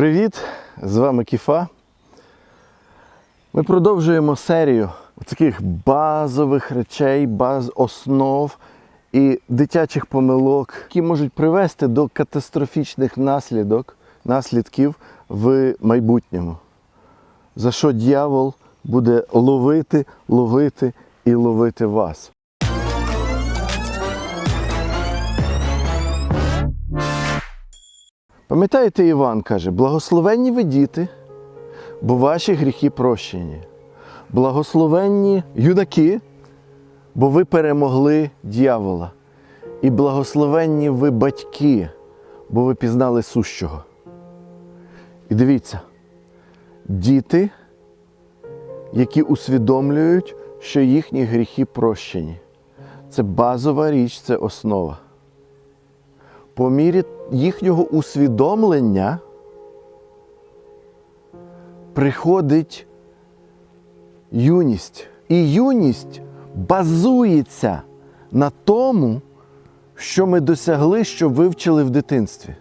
Привіт! З вами Кіфа. Ми продовжуємо серію таких базових речей, баз основ і дитячих помилок, які можуть привести до катастрофічних наслідок, наслідків в майбутньому. За що дьявол буде ловити, ловити і ловити вас. Пам'ятаєте, Іван каже, благословенні ви діти, бо ваші гріхи прощені. Благословенні юнаки, бо ви перемогли дьявола. І благословенні ви батьки, бо ви пізнали сущого. І дивіться, діти, які усвідомлюють, що їхні гріхи прощені. Це базова річ, це основа по мірі їхнього усвідомлення приходить юність. І юність базується на тому, що ми досягли, що вивчили в дитинстві.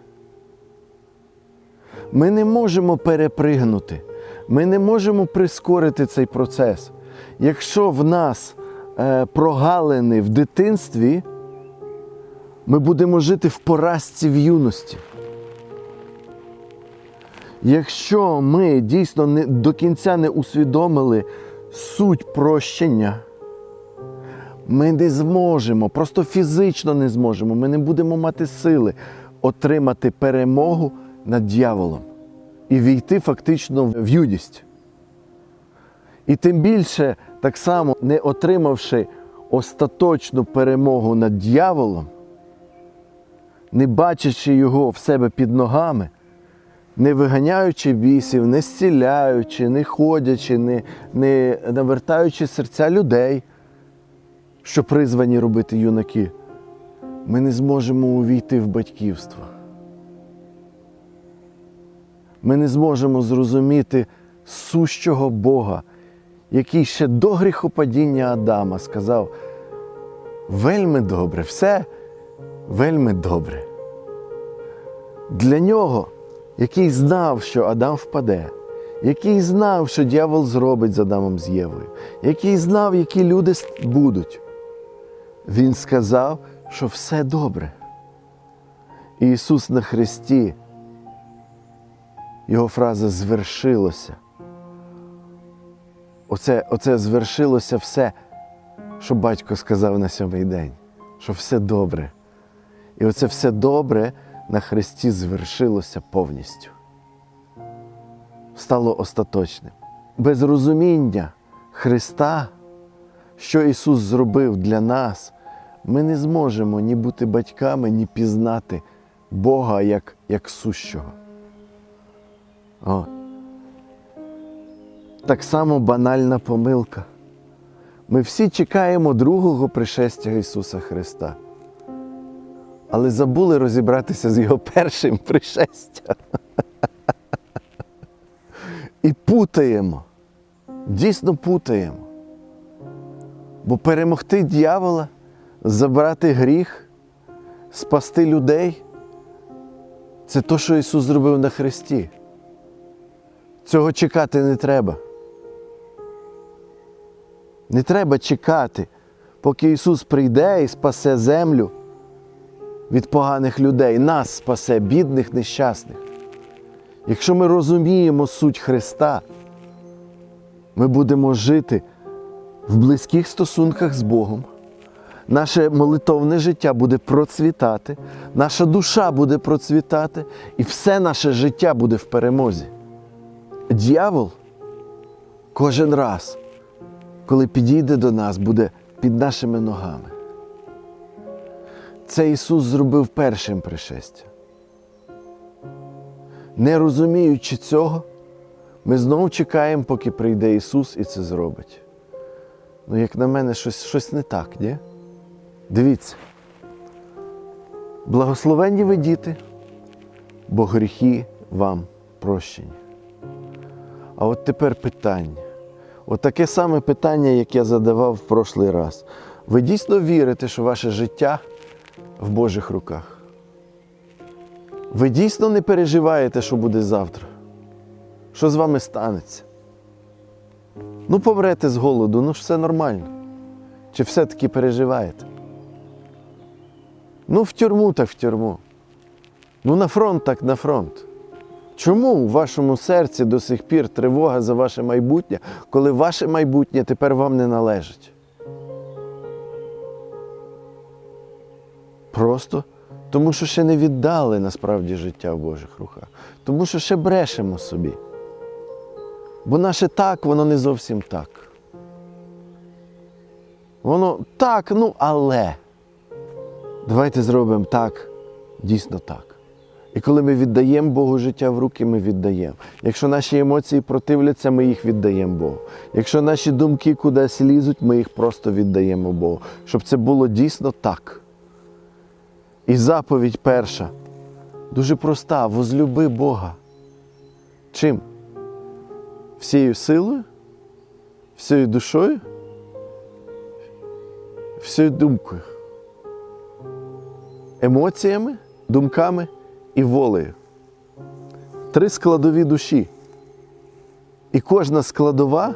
Ми не можемо перепригнути, ми не можемо прискорити цей процес. Якщо в нас е, прогалини в дитинстві, ми будемо жити в поразці в юності. Якщо ми дійсно не, до кінця не усвідомили суть прощення, ми не зможемо, просто фізично не зможемо, ми не будемо мати сили отримати перемогу над дьяволом і війти фактично в юність. І тим більше, так само, не отримавши остаточну перемогу над дьяволом, не бачачи його в себе під ногами, не виганяючи бісів, не зціляючи, не ходячи, не, не навертаючи серця людей, що призвані робити юнаки, ми не зможемо увійти в батьківство. Ми не зможемо зрозуміти сущого Бога, який ще до гріхопадіння Адама сказав: вельми добре, все вельми добре. Для нього, який знав, що Адам впаде, який знав, що дьявол зробить з Адамом з Євою, який знав, які люди будуть, він сказав, що все добре. І Ісус на Христі, його фраза звершилося. Оце, оце звершилося все, що батько сказав на сьомий день, що все добре. І оце все добре на Христі звершилося повністю. Стало остаточним. Без розуміння Христа, що Ісус зробив для нас, ми не зможемо ні бути батьками, ні пізнати Бога як, як сущого. О. Так само банальна помилка. Ми всі чекаємо другого пришестя Ісуса Христа але забули розібратися з його першим пришестям. І путаємо, дійсно путаємо. Бо перемогти дьявола, забрати гріх, спасти людей це то, що Ісус зробив на Христі. Цього чекати не треба. Не треба чекати, поки Ісус прийде і спасе землю від поганих людей, нас спасе, бідних, нещасних. Якщо ми розуміємо суть Христа, ми будемо жити в близьких стосунках з Богом. Наше молитовне життя буде процвітати, наша душа буде процвітати, і все наше життя буде в перемозі. Дьявол кожен раз, коли підійде до нас, буде під нашими ногами. Це Ісус зробив першим пришестям. Не розуміючи цього, ми знову чекаємо, поки прийде Ісус і це зробить. Ну, як на мене, щось, щось не так, ні? Дивіться. Благословенні ви діти, бо гріхи вам прощені. А от тепер питання. От таке саме питання, як я задавав в прошлий раз. Ви дійсно вірите, що ваше життя в Божих руках? Ви дійсно не переживаєте, що буде завтра? Що з вами станеться? Ну, помрете з голоду, ну ж все нормально. Чи все-таки переживаєте? Ну, в тюрму так в тюрму. Ну, на фронт так на фронт. Чому у вашому серці до сих пір тривога за ваше майбутнє, коли ваше майбутнє тепер вам не належить? Просто тому, що ще не віддали насправді життя в Божих руках. Тому що ще брешемо собі. Бо наше так, воно не зовсім так. Воно так, ну але. Давайте зробимо так, дійсно так. І коли ми віддаємо Богу життя в руки, ми віддаємо. Якщо наші емоції противляться, ми їх віддаємо Богу. Якщо наші думки кудись лізуть, ми їх просто віддаємо Богу. Щоб це було дійсно так. І заповідь перша дуже проста: возлюби Бога. Чим? Всією силою, всією душою, всією думкою, емоціями, думками і волею. Три складові душі. І кожна складова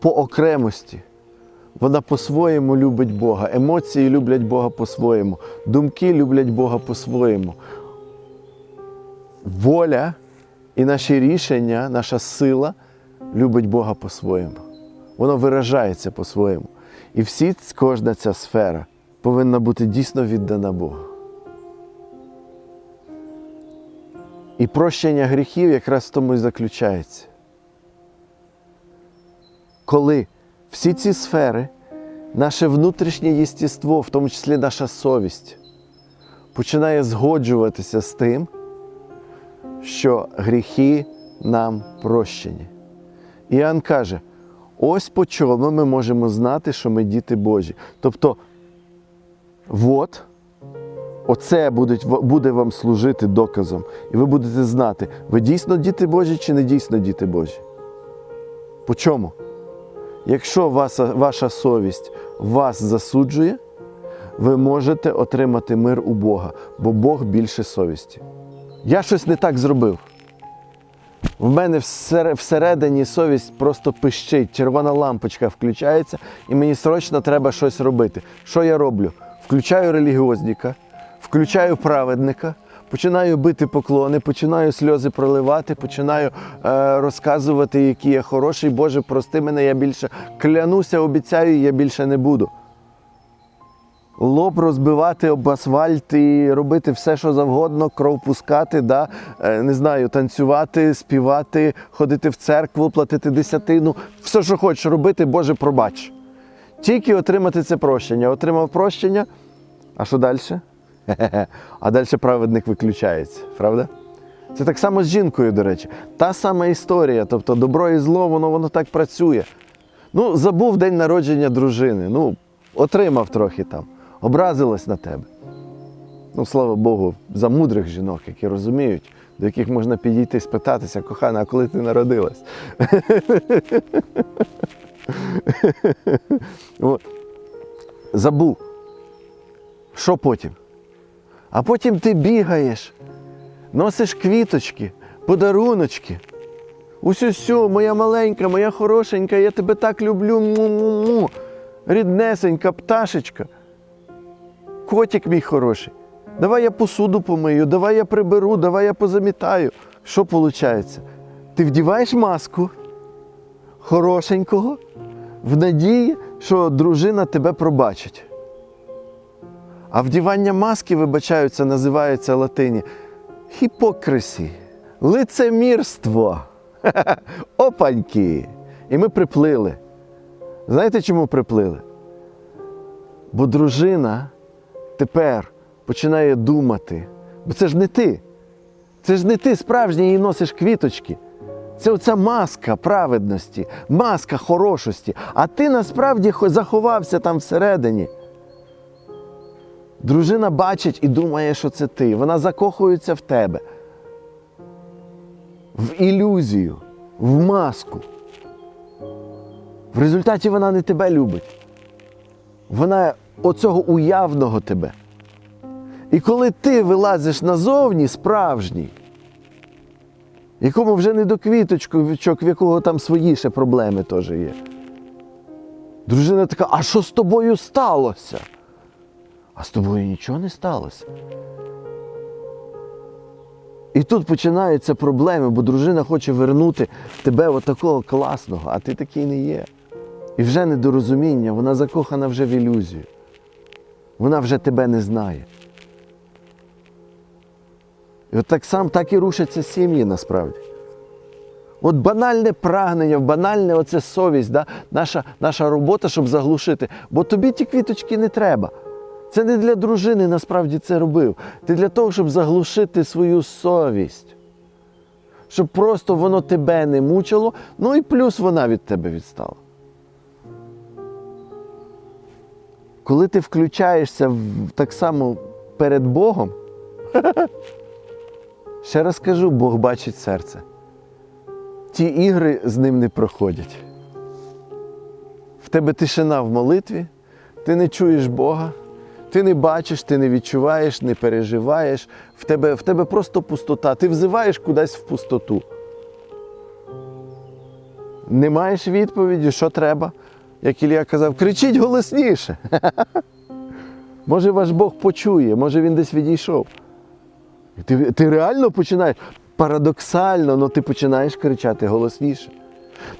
по окремості. Вона по-своєму любить Бога. Емоції люблять Бога по-своєму. Думки люблять Бога по-своєму. Воля і наші рішення, наша сила любить Бога по-своєму. Воно виражається по-своєму. І всі, кожна ця сфера повинна бути дійсно віддана Богу. І прощення гріхів якраз в тому і заключається. Коли всі ці сфери, наше внутрішнє єстіство, в тому числі наша совість, починає згоджуватися з тим, що гріхи нам прощені. Іоанн каже: ось по чому ми можемо знати, що ми діти Божі. Тобто, от, оце буде вам служити доказом, і ви будете знати, ви дійсно діти Божі чи не дійсно діти Божі. По чому? Якщо ваша, совість вас засуджує, ви можете отримати мир у Бога, бо Бог більше совісті. Я щось не так зробив. В мене всередині совість просто пищить, червона лампочка включається, і мені срочно треба щось робити. Що я роблю? Включаю релігіозника, включаю праведника, починаю бити поклони, починаю сльози проливати, починаю е, розказувати, який я хороший. Боже, прости мене, я більше клянуся, обіцяю, я більше не буду. Лоб розбивати об асфальт і робити все, що завгодно, кров пускати, да? е, не знаю, танцювати, співати, ходити в церкву, платити десятину. Все, що хочеш робити, Боже, пробач. Тільки отримати це прощення. Отримав прощення. А що далі? А далі праведник виключається, правда? Це так само з жінкою, до речі. Та сама історія. Тобто добро і зло, воно, воно так працює. Ну, забув день народження дружини. Ну, отримав трохи там, образилась на тебе. Ну, слава Богу, за мудрих жінок, які розуміють, до яких можна підійти, спитатися, кохана, а коли ти народилась? Забув. Що потім? А потім ти бігаєш, носиш квіточки, подаруночки. Усю-сю, моя маленька, моя хорошенька, я тебе так люблю. Му-му-му. Ріднесенька, пташечка. Котик мій хороший. Давай я посуду помию, давай я приберу, давай я позамітаю. Що виходить? Ти вдіваєш маску хорошенького в надії, що дружина тебе пробачить. А вдівання маски, вибачаються, називається латині хіпокрисі, лицемірство. Опаньки! І ми приплили. Знаєте, чому приплили? Бо дружина тепер починає думати. Бо це ж не ти. Це ж не ти справжній і носиш квіточки. Це оця маска праведності, маска хорошості. А ти насправді заховався там всередині. Дружина бачить і думає, що це ти. Вона закохується в тебе. В ілюзію, в маску. В результаті вона не тебе любить. Вона оцього уявного тебе. І коли ти вилазиш назовні, справжній, якому вже не до квіточок, в якого там свої ще проблеми теж є. Дружина така, а що з тобою сталося? А з тобою нічого не сталося. І тут починаються проблеми, бо дружина хоче вернути тебе от такого класного, а ти такий не є. І вже недорозуміння, вона закохана вже в ілюзію. Вона вже тебе не знає. І от так само так і рушаться сім'ї насправді. От банальне прагнення, банальне оце совість, да? наша, наша робота, щоб заглушити. Бо тобі ті квіточки не треба. Це не для дружини насправді це робив. Ти для того, щоб заглушити свою совість. Щоб просто воно тебе не мучило, ну і плюс вона від тебе відстала. Коли ти включаєшся в, так само перед Богом, ще раз кажу, Бог бачить серце. Ті ігри з ним не проходять. В тебе тишина в молитві, ти не чуєш Бога, ти не бачиш, ти не відчуваєш, не переживаєш, в тебе, в тебе просто пустота. Ти взиваєш кудись в пустоту. Не маєш відповіді, що треба. Як Ілля казав, кричіть голосніше. Може, ваш Бог почує, може він десь відійшов. Ти, ти реально починаєш парадоксально, але ти починаєш кричати голосніше.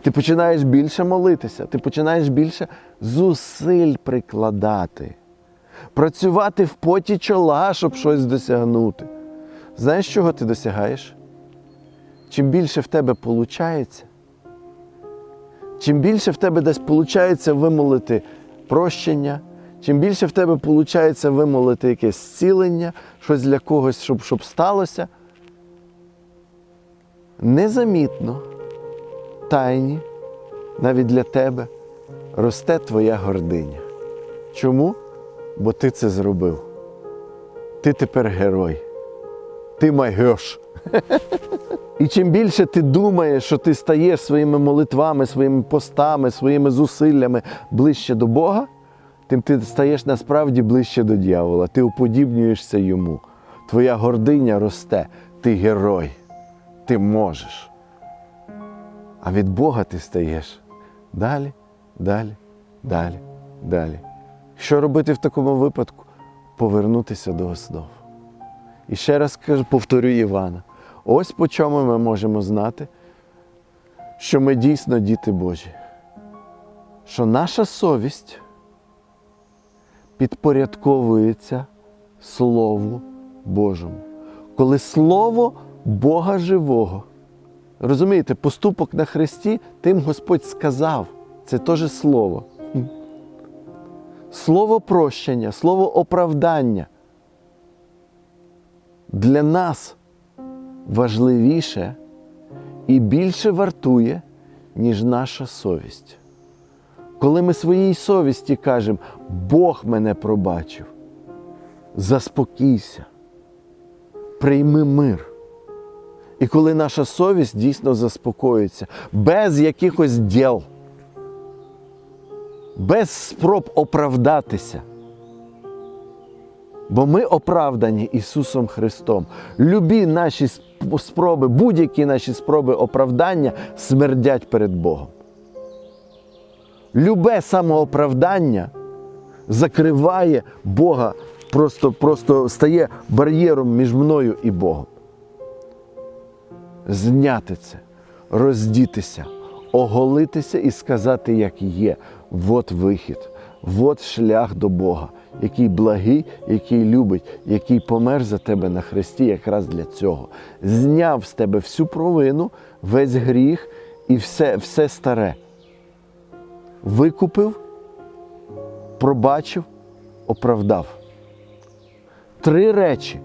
Ти починаєш більше молитися, ти починаєш більше зусиль прикладати, працювати в поті чола, щоб щось досягнути. Знаєш, чого ти досягаєш? Чим більше в тебе виходить, чим більше в тебе десь виходить вимолити прощення, чим більше в тебе виходить вимолити якесь зцілення, щось для когось, щоб, щоб сталося, незамітно, тайні, навіть для тебе росте твоя гординя. Чому? Бо ти це зробив. Ти тепер герой. Ти майгеш. І чим більше ти думаєш, що ти стаєш своїми молитвами, своїми постами, своїми зусиллями ближче до Бога, тим ти стаєш насправді ближче до дьявола. Ти уподібнюєшся йому. Твоя гординя росте, ти герой, ти можеш. А від Бога ти стаєш далі, далі, далі, далі. Що робити в такому випадку? Повернутися до основ. І ще раз кажу, повторю Івана. Ось по чому ми можемо знати, що ми дійсно діти Божі. Що наша совість підпорядковується Слову Божому. Коли Слово Бога живого. Розумієте, поступок на Христі, тим Господь сказав. Це теж слово. Слово прощення, слово оправдання. Для нас важливіше і більше вартує, ніж наша совість. Коли ми своїй совісті кажемо, Бог мене пробачив, заспокійся, прийми мир. І коли наша совість дійсно заспокоїться, без якихось діл, без спроб оправдатися. Бо ми оправдані Ісусом Христом. Любі наші спроби, будь-які наші спроби оправдання смердять перед Богом. Любе самооправдання закриває Бога, просто, просто стає бар'єром між мною і Богом. Зняти це, роздітися, оголитися і сказати, як є. Вот вихід, вот шлях до Бога, який благий, який любить, який помер за тебе на хресті якраз для цього. Зняв з тебе всю провину, весь гріх і все, все старе. Викупив, пробачив, оправдав. Три речі,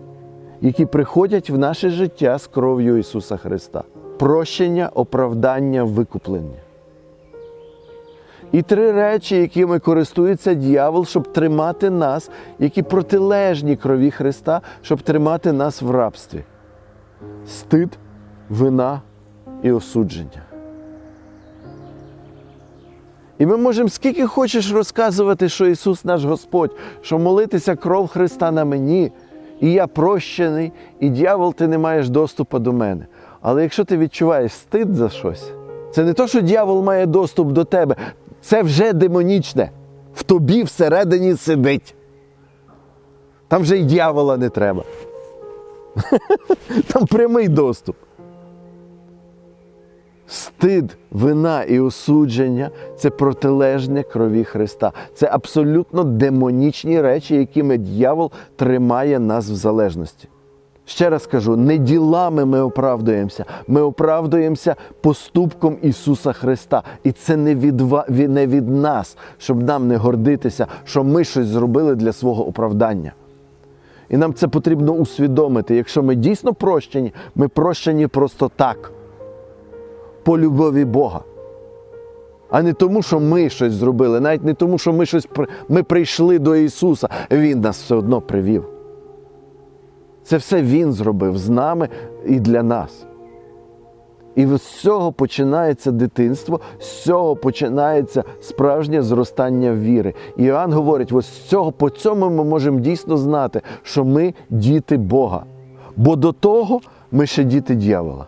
які приходять в наше життя з кров'ю Ісуса Христа: прощення, оправдання, викуплення. І три речі, якими користується дьявол, щоб тримати нас, які протилежні крові Христа, щоб тримати нас в рабстві. Стид, вина і осудження. І ми можемо скільки хочеш розказувати, що Ісус наш Господь, що молитися кров Христа на мені. і я прощений, і дьявол, ти не маєш доступу до мене. Але якщо ти відчуваєш стид за щось, це не то, що дьявол має доступ до тебе, це вже демонічне. В тобі всередині сидить. Там вже й дьявола не треба. Там прямий доступ. Стид, вина і осудження це протилежне крові Христа. Це абсолютно демонічні речі, якими дьявол тримає нас в залежності. Ще раз кажу, не ділами ми оправдуємося, ми оправдуємося поступком Ісуса Христа. І це не від, не від нас, щоб нам не гордитися, що ми щось зробили для свого оправдання. І нам це потрібно усвідомити. Якщо ми дійсно прощені, ми прощені просто так, по любові Бога. А не тому, що ми щось зробили, навіть не тому, що ми щось ми прийшли до Ісуса, Він нас все одно привів. Це все Він зробив з нами і для нас. І з цього починається дитинство, з цього починається справжнє зростання віри. І Іоанн говорить: ось з цього по цьому ми можемо дійсно знати, що ми діти Бога. Бо до того ми ще діти дьявола.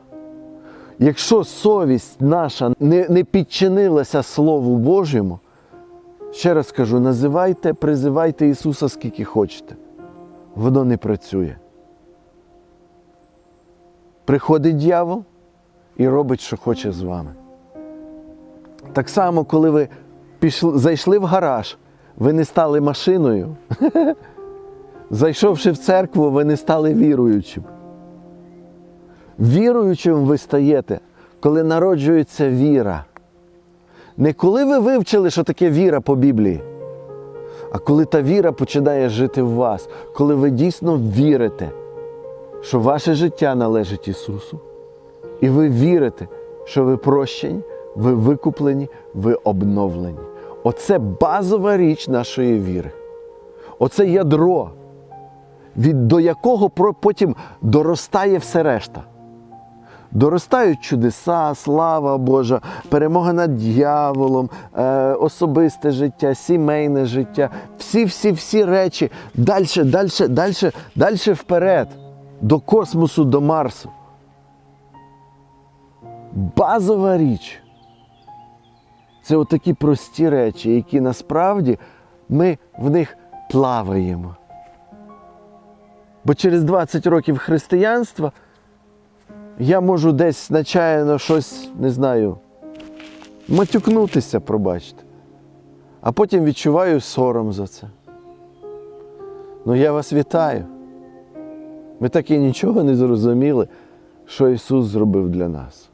Якщо совість наша не, не підчинилася Слову Божому, ще раз кажу, називайте, призивайте Ісуса скільки хочете. Воно не працює. Приходить дьявол і робить, що хоче з вами. Так само, коли ви пішли, зайшли в гараж, ви не стали машиною. Зайшовши в церкву, ви не стали віруючим. Віруючим ви стаєте, коли народжується віра. Не коли ви вивчили, що таке віра по Біблії, а коли та віра починає жити в вас, коли ви дійсно вірите, що ваше життя належить Ісусу, і ви вірите, що ви прощені, ви викуплені, ви обновлені. Оце базова річ нашої віри. Оце ядро, від до якого потім доростає все решта. Доростають чудеса, слава Божа, перемога над дьяволом, е, особисте життя, сімейне життя, всі-всі-всі речі далі, далі, далі, далі вперед, до космосу, до Марсу. Базова річ. Це отакі прості речі, які насправді ми в них плаваємо. Бо через 20 років християнства я можу десь начаяно щось, не знаю, матюкнутися, пробачте. А потім відчуваю сором за це. Ну я вас вітаю. Ми так і нічого не зрозуміли, що Ісус зробив для нас.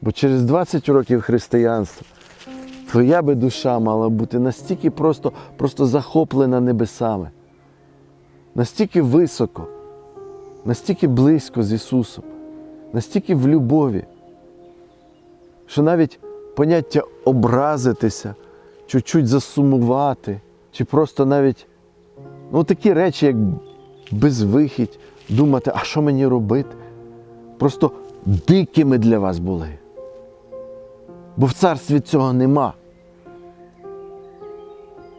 Бо через 20 років християнства твоя би душа мала бути настільки просто, просто захоплена небесами, настільки високо, настільки близько з Ісусом, настільки в любові, що навіть поняття образитися, чуть-чуть засумувати, чи просто навіть ну, такі речі, як безвихідь, думати, а що мені робити, просто дикими для вас були. Бо в царстві цього нема.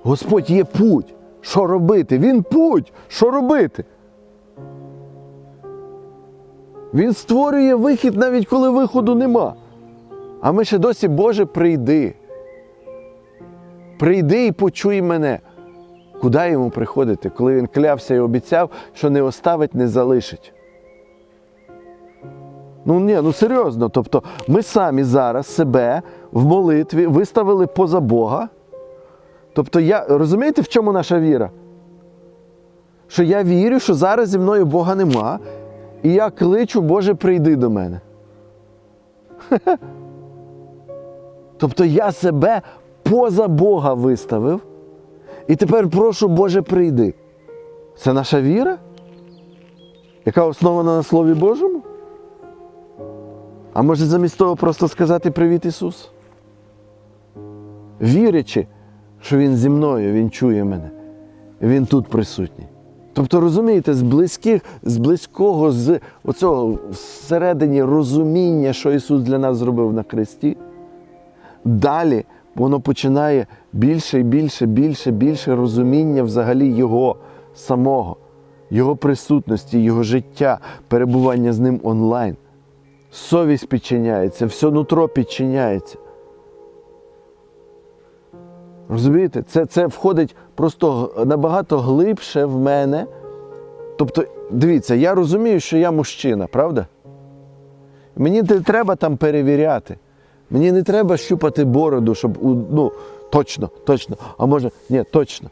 Господь є путь. Що робити? Він путь. Що робити? Він створює вихід навіть коли виходу нема. А ми ще досі, Боже, прийди. Прийди і почуй мене. Куди йому приходити, коли він клявся і обіцяв, що не оставить, не залишить. Ну ні, ну серйозно. Тобто ми самі зараз себе в молитві виставили поза Бога. Тобто, я, розумієте, в чому наша віра? Що я вірю, що зараз зі мною Бога нема, і я кличу, Боже, прийди до мене. Тобто я себе поза Бога виставив, і тепер прошу, Боже, прийди. Це наша віра, яка основана на Слові Божому? А може замість того просто сказати Привіт Ісус? Вірячи, що Він зі мною, Він чує мене, Він тут присутній. Тобто, розумієте, з близьких, з близького, з оцього всередині розуміння, що Ісус для нас зробив на хресті, далі воно починає більше і більше, більше, більше розуміння взагалі Його самого, Його присутності, Його життя, перебування з ним онлайн. Совість підчиняється, все нутро підчиняється. Розумієте, це, це входить просто набагато глибше в мене. Тобто, дивіться, я розумію, що я мужчина, правда? Мені не треба там перевіряти. Мені не треба щупати бороду, щоб ну, точно, точно. А може, ні, точно.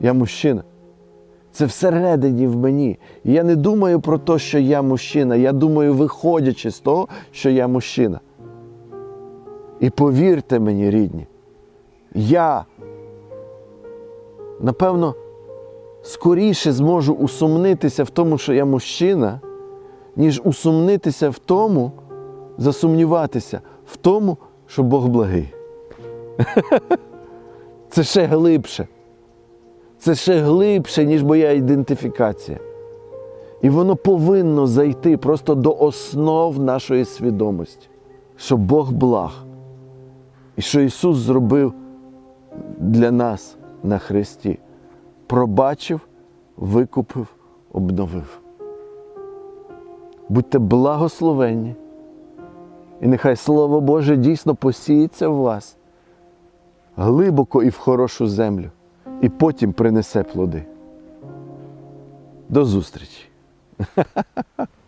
Я мужчина. Це всередині в мені. І я не думаю про те, що я мужчина. Я думаю, виходячи з того, що я мужчина. І повірте мені, рідні, я, напевно, скоріше зможу усумнитися в тому, що я мужчина, ніж усумнитися в тому, засумніватися в тому, що Бог благий. Це ще глибше. Це ще глибше, ніж моя ідентифікація. І воно повинно зайти просто до основ нашої свідомості, що Бог благ. І що Ісус зробив для нас на Христі. Пробачив, викупив, обновив. Будьте благословенні. І нехай Слово Боже дійсно посіється в вас глибоко і в хорошу землю, і потім принесе плоди. До зустрічі!